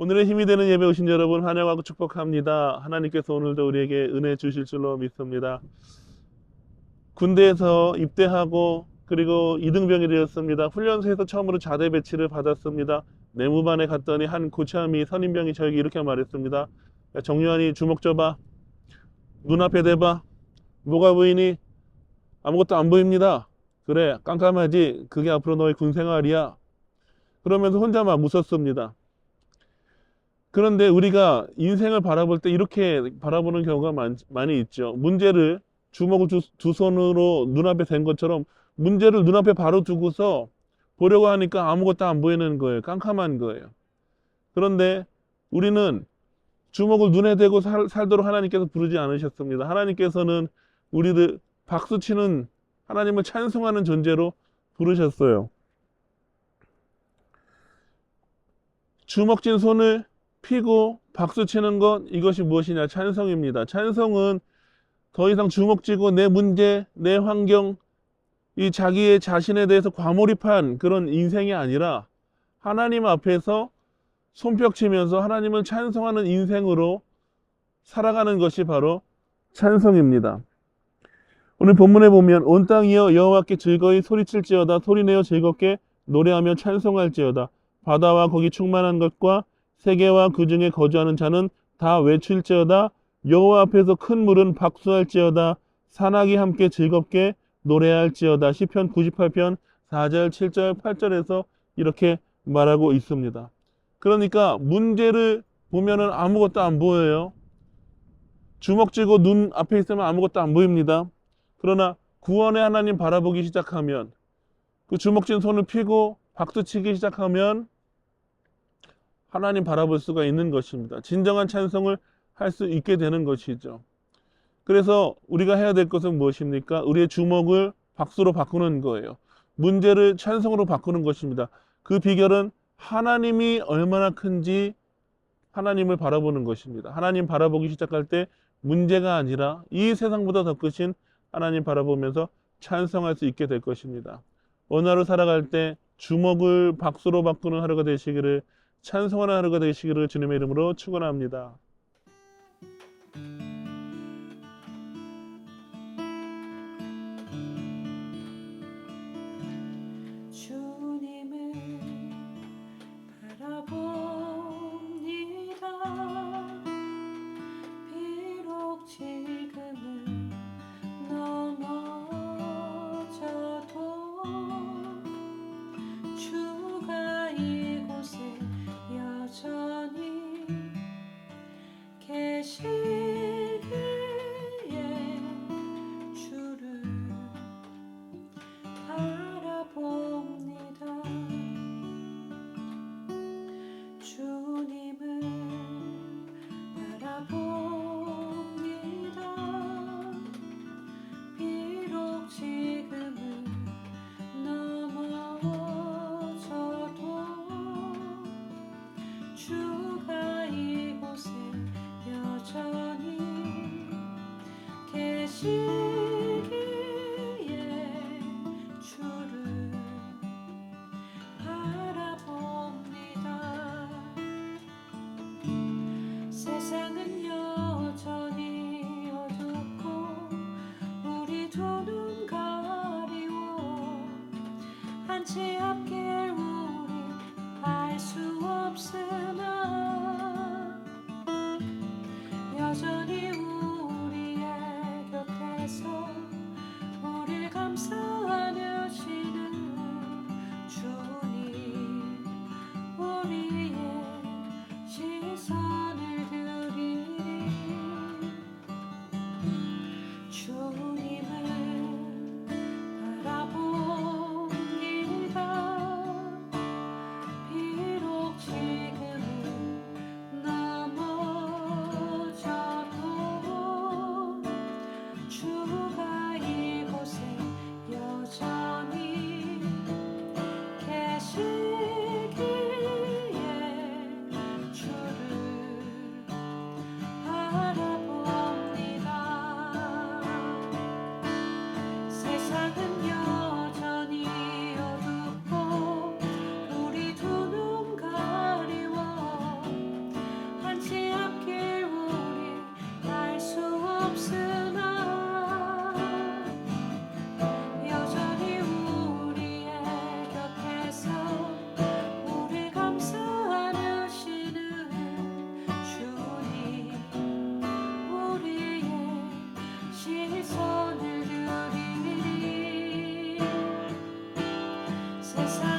오늘의 힘이 되는 예배 오신 여러분 환영하고 축복합니다. 하나님께서 오늘도 우리에게 은혜 주실 줄로 믿습니다. 군대에서 입대하고 그리고 이등병이 되었습니다. 훈련소에서 처음으로 자대 배치를 받았습니다. 내무반에 갔더니 한 고참이 선임병이 저에게 이렇게 말했습니다. 야, 정유한이 주먹 줘봐. 눈앞에 대봐. 뭐가 보이니? 아무것도 안 보입니다. 그래 깜깜하지. 그게 앞으로 너의 군 생활이야. 그러면서 혼자 막 웃었습니다. 그런데 우리가 인생을 바라볼 때 이렇게 바라보는 경우가 많, 많이 있죠. 문제를 주먹을 두, 두 손으로 눈앞에 댄 것처럼 문제를 눈앞에 바로 두고서 보려고 하니까 아무것도 안 보이는 거예요. 깜깜한 거예요. 그런데 우리는 주먹을 눈에 대고 살, 살도록 하나님께서 부르지 않으셨습니다. 하나님께서는 우리들 박수치는 하나님을 찬송하는 존재로 부르셨어요. 주먹진 손을 피고 박수치는 것 이것이 무엇이냐 찬성입니다. 찬성은 더 이상 주먹쥐고 내 문제, 내 환경, 이 자기의 자신에 대해서 과몰입한 그런 인생이 아니라 하나님 앞에서 손뼉치면서 하나님을 찬송하는 인생으로 살아가는 것이 바로 찬성입니다. 오늘 본문에 보면 온 땅이여 여호와께 즐거이 소리칠지어다 소리내어 즐겁게 노래하며 찬송할지어다 바다와 거기 충만한 것과 세계와 그 중에 거주하는 자는 다 외칠지어다 여호와 앞에서 큰 물은 박수할지어다 산악이 함께 즐겁게 노래할지어다 시편 98편 4절 7절 8절에서 이렇게 말하고 있습니다. 그러니까 문제를 보면은 아무것도 안 보여요. 주먹 쥐고 눈 앞에 있으면 아무것도 안 보입니다. 그러나 구원의 하나님 바라보기 시작하면 그 주먹 쥔 손을 펴고 박수 치기 시작하면 하나님 바라볼 수가 있는 것입니다. 진정한 찬송을 할 수 있게 되는 것이죠. 그래서 우리가 해야 될 것은 무엇입니까? 우리의 주먹을 박수로 바꾸는 거예요. 문제를 찬송으로 바꾸는 것입니다. 그 비결은 하나님이 얼마나 큰지 하나님을 바라보는 것입니다. 하나님 바라보기 시작할 때 문제가 아니라 이 세상보다 더 크신 하나님 바라보면서 찬송할 수 있게 될 것입니다. 오늘 하루 살아갈 때 주먹을 박수로 바꾸는 하루가 되시기를 찬송하는 하루가 되시기를 주님의 이름으로 축원합니다. 계 바 as I